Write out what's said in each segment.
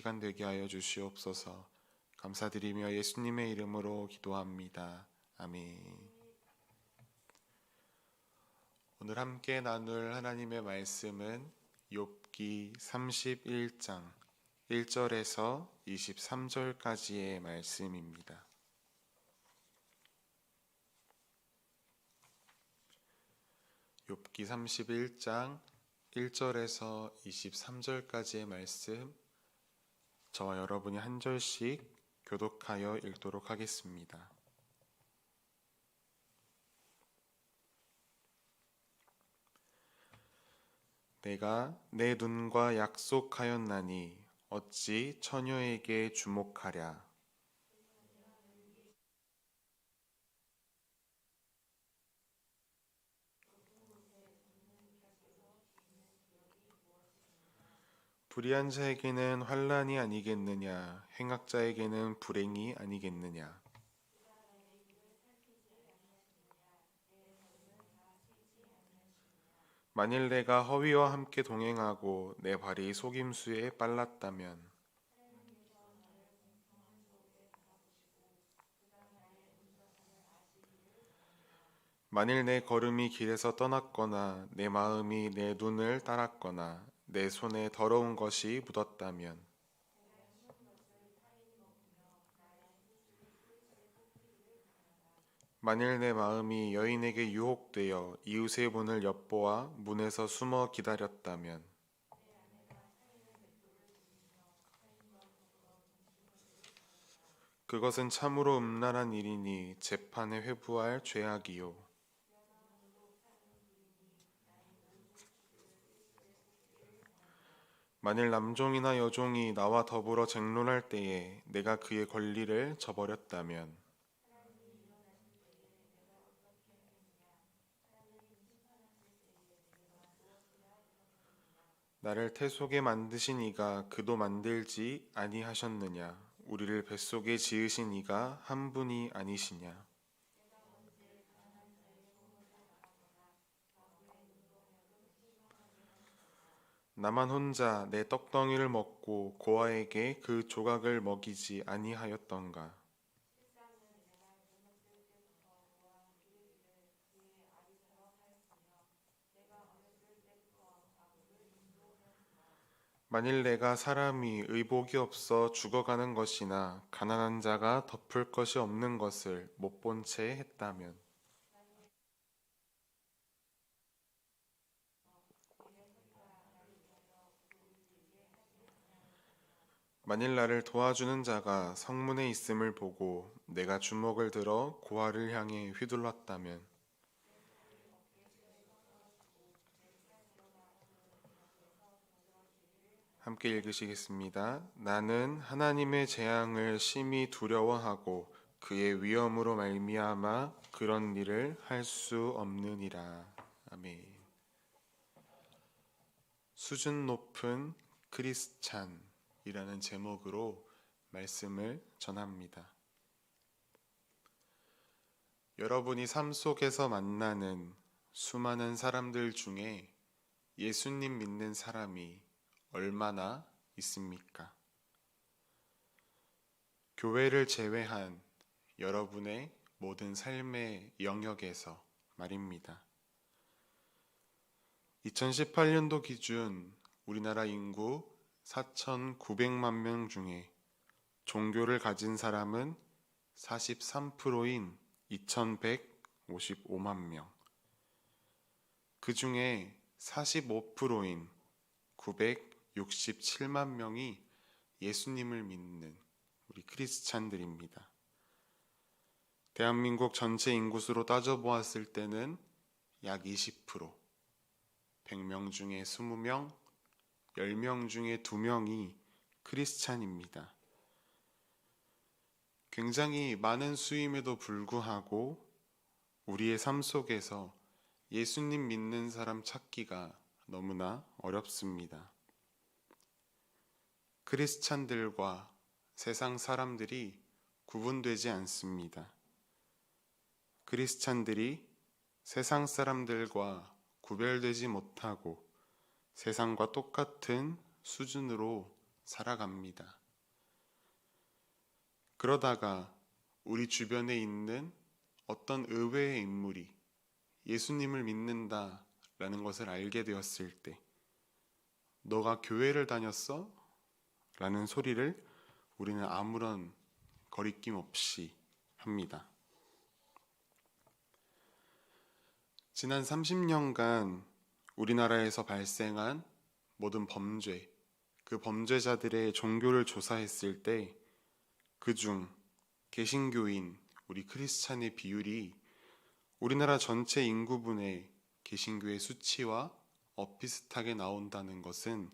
시간 되게 하여 주시옵소서. 감사드리며 예수님의 이름으로 기도합니다. 아멘. 오늘 함께 나눌 하나님의 말씀은 욥기 31장 1절에서 23절까지의 말씀입니다. 욥기 31장 1절에서 23절까지의 말씀 저와 여러분이 한 절씩 교독하여 읽도록 하겠습니다. 내가 내 눈과 약속하였나니 어찌 처녀에게 주목하랴 불의한 자에게는 환란이 아니겠느냐 행악자에게는 불행이 아니겠느냐. 만일 내가 허위와 함께 동행하고 내 발이 속임수에 빨랐다면 만일 내 걸음이 길에서 떠났거나 내 마음이 내 눈을 따랐거나 내 손에 더러운 것이 묻었다면. 만일 내 마음이 여인에게 유혹되어 이웃의 문을 엿보아 문에서 숨어 기다렸다면. 그것은 참으로 음란한 일이니 재판에 회부할 죄악이요 만일 남종이나 여종이 나와 더불어 쟁론할 때에 내가 그의 권리를 저버렸다면 나를 태속에 만드신 이가 그도 만들지 아니하셨느냐? 우리를 뱃속에 지으신 이가 한 분이 아니시냐 나만 혼자 내 떡덩이를 먹고 고아에게 그 조각을 먹이지 아니하였던가. 만일 내가 사람이 의복이 없어 죽어가는 것이나 가난한 자가 덮을 것이 없는 것을 못 본 채 했다면 만일 나를 도와주는 자가 성문에 있음을 보고 내가 주먹을 들어 고아를 향해 휘둘렀다면 함께 읽으시겠습니다. 나는 하나님의 재앙을 심히 두려워하고 그의 위엄으로 말미암아 그런 일을 할 수 없느니라. 아멘. 수준 높은 크리스찬 이라는 제목으로 말씀을 전합니다. 여러분이 삶 속에서 만나는 수많은 사람들 중에 예수님 믿는 사람이 얼마나 있습니까? 교회를 제외한 여러분의 모든 삶의 영역에서 말입니다. 2018년도 기준 우리나라 인구 4,900만 명 중에 종교를 가진 사람은 43%인 2,155만 명. 그 중에 45%인 967만 명이 예수님을 믿는 우리 크리스찬들입니다. 대한민국 전체 인구수로 따져보았을 때는 약 20%, 100명 중에 20명, 10명 중에 2명이 크리스찬입니다. 굉장히 많은 수임에도 불구하고 우리의 삶 속에서 예수님 믿는 사람 찾기가 너무나 어렵습니다. 크리스찬들과 세상 사람들이 구분되지 않습니다. 크리스찬들이 세상 사람들과 구별되지 못하고 세상과 똑같은 수준으로 살아갑니다. 그러다가 우리 주변에 있는 어떤 의외의 인물이 예수님을 믿는다 라는 것을 알게 되었을 때, 너가 교회를 다녔어? 라는 소리를 우리는 아무런 거리낌 없이 합니다. 지난 30년간 우리나라에서 발생한 모든 범죄, 그 범죄자들의 종교를 조사했을 때, 그 중 개신교인 우리 크리스찬의 비율이 우리나라 전체 인구분의 개신교의 수치와 엇비슷하게 나온다는 것은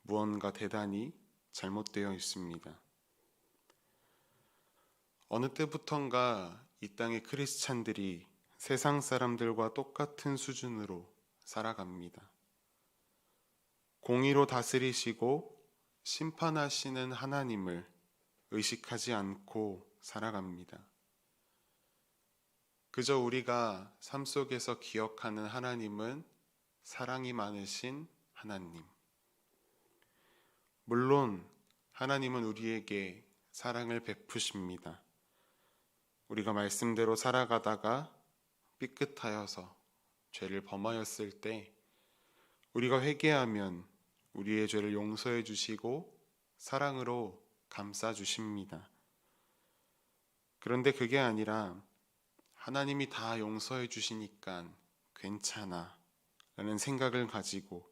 무언가 대단히 잘못되어 있습니다. 어느 때부턴가 이 땅의 크리스찬들이 세상 사람들과 똑같은 수준으로 살아갑니다. 공의로 다스리시고 심판하시는 하나님을 의식하지 않고 살아갑니다. 그저 우리가 삶 속에서 기억하는 하나님은 사랑이 많으신 하나님. 물론 하나님은 우리에게 사랑을 베푸십니다. 우리가 말씀대로 살아가다가 삐끗하여서 죄를 범하였을 때 우리가 회개하면 우리의 죄를 용서해 주시고 사랑으로 감싸 주십니다. 그런데 그게 아니라 하나님이 다 용서해 주시니까 괜찮아 라는 생각을 가지고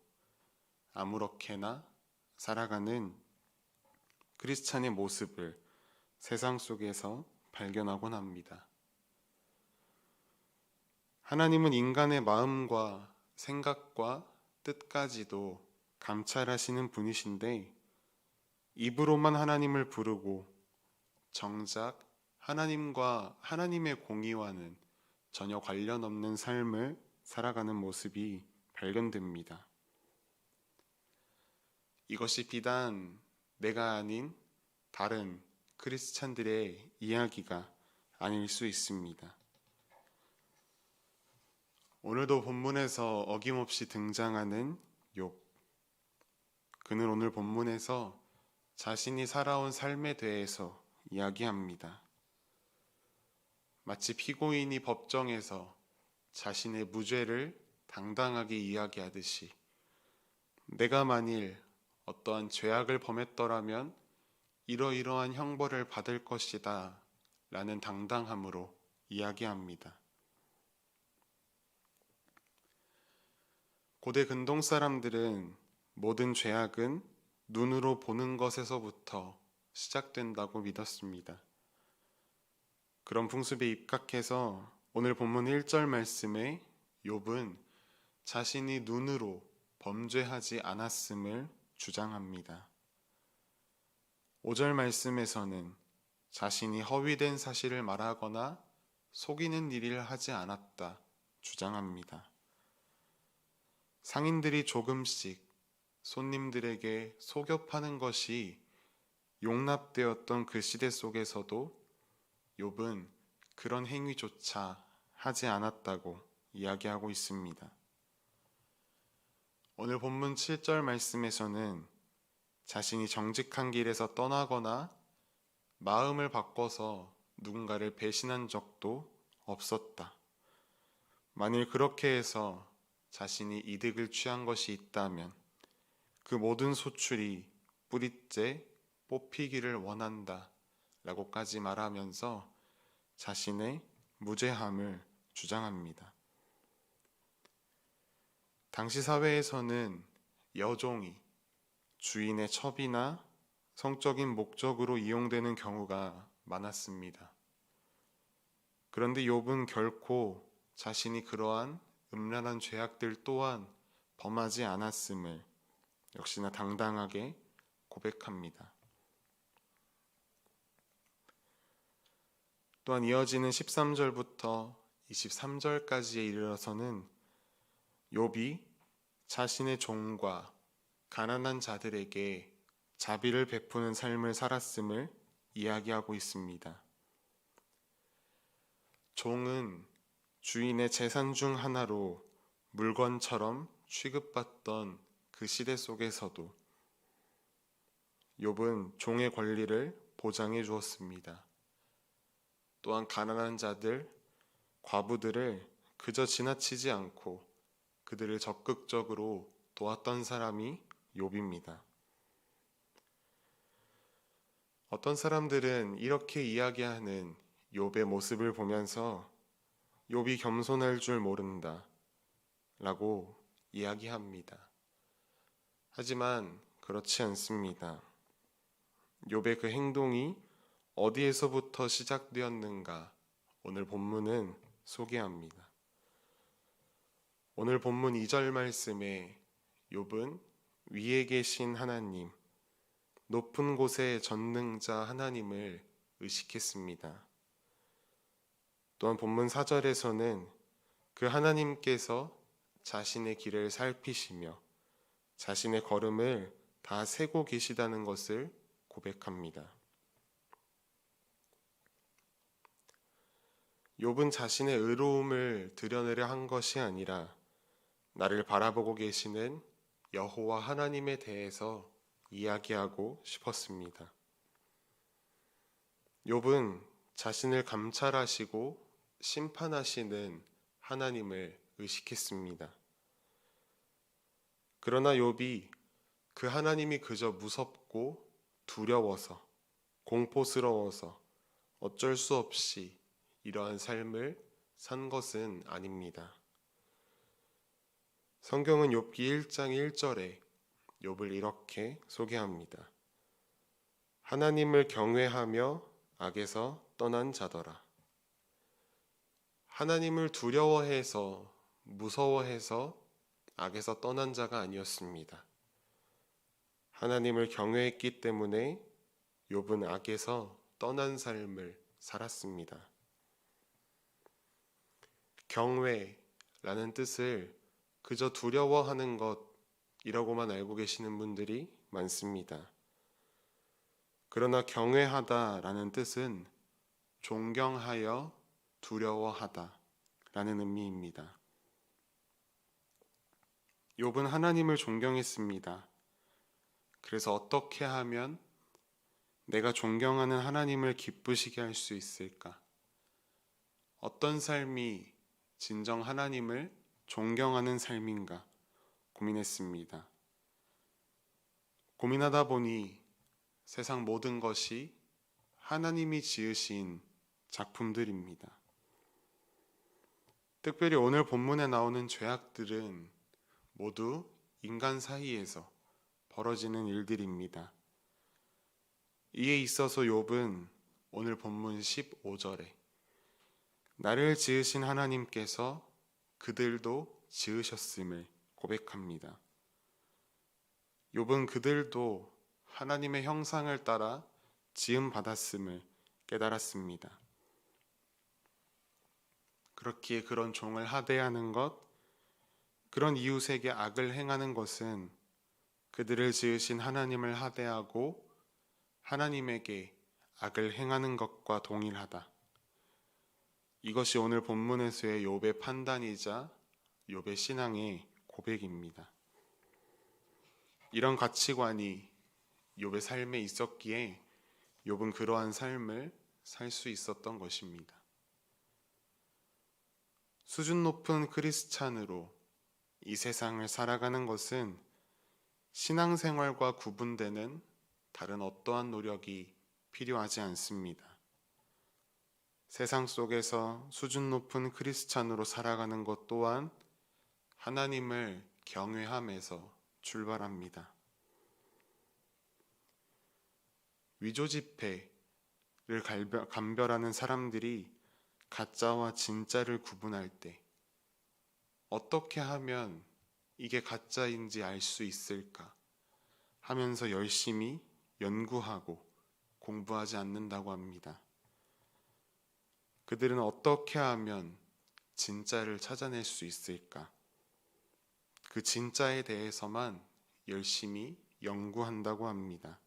아무렇게나 살아가는 크리스찬의 모습을 세상 속에서 발견하곤 합니다. 하나님은 인간의 마음과 생각과 뜻까지도 감찰하시는 분이신데 입으로만 하나님을 부르고 정작 하나님과 하나님의 공의와는 전혀 관련 없는 삶을 살아가는 모습이 발견됩니다. 이것이 비단 내가 아닌 다른 크리스찬들의 이야기가 아닐 수 있습니다. 오늘도 본문에서 어김없이 등장하는 욥. 그는 오늘 본문에서 자신이 살아온 삶에 대해서 이야기합니다. 마치 피고인이 법정에서 자신의 무죄를 당당하게 이야기하듯이 내가 만일 어떠한 죄악을 범했더라면 이러이러한 형벌을 받을 것이다 라는 당당함으로 이야기합니다. 고대 근동 사람들은 모든 죄악은 눈으로 보는 것에서부터 시작된다고 믿었습니다. 그런 풍습에 입각해서 오늘 본문 1절 말씀에 욥은 자신이 눈으로 범죄하지 않았음을 주장합니다. 5절 말씀에서는 자신이 허위된 사실을 말하거나 속이는 일을 하지 않았다 주장합니다. 상인들이 조금씩 손님들에게 속여 파는 것이 용납되었던 그 시대 속에서도 욥은 그런 행위조차 하지 않았다고 이야기하고 있습니다. 오늘 본문 7절 말씀에서는 자신이 정직한 길에서 떠나거나 마음을 바꿔서 누군가를 배신한 적도 없었다. 만일 그렇게 해서 자신이 이득을 취한 것이 있다면 그 모든 소출이 뿌리째 뽑히기를 원한다 라고까지 말하면서 자신의 무죄함을 주장합니다. 당시 사회에서는 여종이 주인의 첩이나 성적인 목적으로 이용되는 경우가 많았습니다. 그런데 욥은 결코 자신이 그러한 음란한 죄악들 또한 범하지 않았음을 역시나 당당하게 고백합니다. 또한 이어지는 13절부터 23절까지에 이르러서는 욥이 자신의 종과 가난한 자들에게 자비를 베푸는 삶을 살았음을 이야기하고 있습니다. 종은 주인의 재산 중 하나로 물건처럼 취급받던 그 시대 속에서도 욥은 종의 권리를 보장해 주었습니다. 또한 가난한 자들, 과부들을 그저 지나치지 않고 그들을 적극적으로 도왔던 사람이 욥입니다. 어떤 사람들은 이렇게 이야기하는 욥의 모습을 보면서 욥이 겸손할 줄 모른다 라고 이야기합니다. 하지만 그렇지 않습니다. 욥의 그 행동이 어디에서부터 시작되었는가 오늘 본문은 소개합니다. 오늘 본문 2절 말씀에 욥은 위에 계신 하나님, 높은 곳의 전능자 하나님을 의식했습니다. 또한 본문 4절에서는 그 하나님께서 자신의 길을 살피시며 자신의 걸음을 다 세고 계시다는 것을 고백합니다. 욥은 자신의 의로움을 드러내려 한 것이 아니라 나를 바라보고 계시는 여호와 하나님에 대해서 이야기하고 싶었습니다. 욥은 자신을 감찰하시고 심판하시는 하나님을 의식했습니다. 그러나 욥이 그 하나님이 그저 무섭고 두려워서 공포스러워서 어쩔 수 없이 이러한 삶을 산 것은 아닙니다. 성경은 욥기 1장 1절에 욥을 이렇게 소개합니다. 하나님을 경외하며 악에서 떠난 자더라. 하나님을 두려워해서 무서워해서 악에서 떠난 자가 아니었습니다. 하나님을 경외했기 때문에 욥은 악에서 떠난 삶을 살았습니다. 경외라는 뜻을 그저 두려워하는 것이라고만 알고 계시는 분들이 많습니다. 그러나 경외하다라는 뜻은 존경하여 두려워하다 라는 의미입니다. 욥은 하나님을 존경했습니다. 그래서 어떻게 하면 내가 존경하는 하나님을 기쁘시게 할 수 있을까? 어떤 삶이 진정 하나님을 존경하는 삶인가 고민했습니다. 고민하다 보니 세상 모든 것이 하나님이 지으신 작품들입니다. 특별히 오늘 본문에 나오는 죄악들은 모두 인간 사이에서 벌어지는 일들입니다. 이에 있어서 욥은 오늘 본문 15절에 나를 지으신 하나님께서 그들도 지으셨음을 고백합니다. 욥은 그들도 하나님의 형상을 따라 지음 받았음을 깨달았습니다. 그렇기에 그런 종을 하대하는 것, 그런 이웃에게 악을 행하는 것은 그들을 지으신 하나님을 하대하고 하나님에게 악을 행하는 것과 동일하다. 이것이 오늘 본문에서의 욥의 판단이자 욥의 신앙의 고백입니다. 이런 가치관이 욥의 삶에 있었기에 욥은 그러한 삶을 살 수 있었던 것입니다. 수준 높은 크리스찬으로 이 세상을 살아가는 것은 신앙생활과 구분되는 다른 어떠한 노력이 필요하지 않습니다. 세상 속에서 수준 높은 크리스찬으로 살아가는 것 또한 하나님을 경외함에서 출발합니다. 위조 지폐를 감별하는 사람들이 가짜와 진짜를 구분할 때 어떻게 하면 이게 가짜인지 알 수 있을까 하면서 열심히 연구하고 공부하지 않는다고 합니다. 그들은 어떻게 하면 진짜를 찾아낼 수 있을까? 그 진짜에 대해서만 열심히 연구한다고 합니다.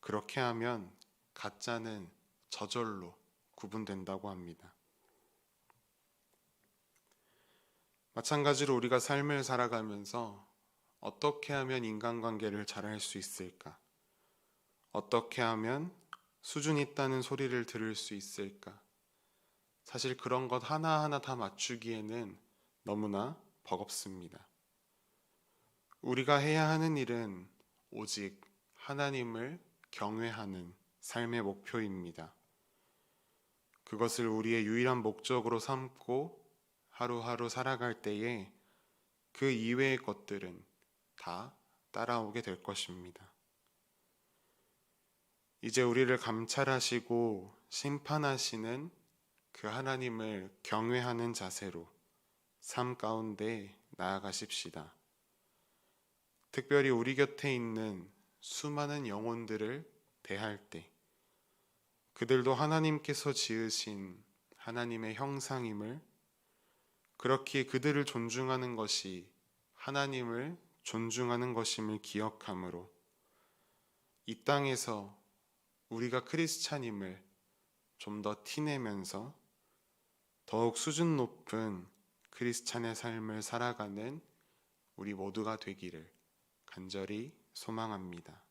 그렇게 하면 가짜는 저절로 구분된다고 합니다. 마찬가지로 우리가 삶을 살아가면서 어떻게 하면 인간관계를 잘할 수 있을까? 어떻게 하면 수준 있다는 소리를 들을 수 있을까? 사실 그런 것 하나하나 다 맞추기에는 너무나 버겁습니다. 우리가 해야 하는 일은 오직 하나님을 경외하는 삶의 목표입니다. 그것을 우리의 유일한 목적으로 삼고 하루하루 살아갈 때에 그 이외의 것들은 다 따라오게 될 것입니다. 이제 우리를 감찰하시고 심판하시는 그 하나님을 경외하는 자세로 삶 가운데 나아가십시다. 특별히 우리 곁에 있는 수많은 영혼들을 대할 때 그들도 하나님께서 지으신 하나님의 형상임을 그렇게 그들을 존중하는 것이 하나님을 존중하는 것임을 기억함으로 이 땅에서 우리가 크리스찬임을 좀 더 티내면서 더욱 수준 높은 크리스찬의 삶을 살아가는 우리 모두가 되기를 간절히 소망합니다.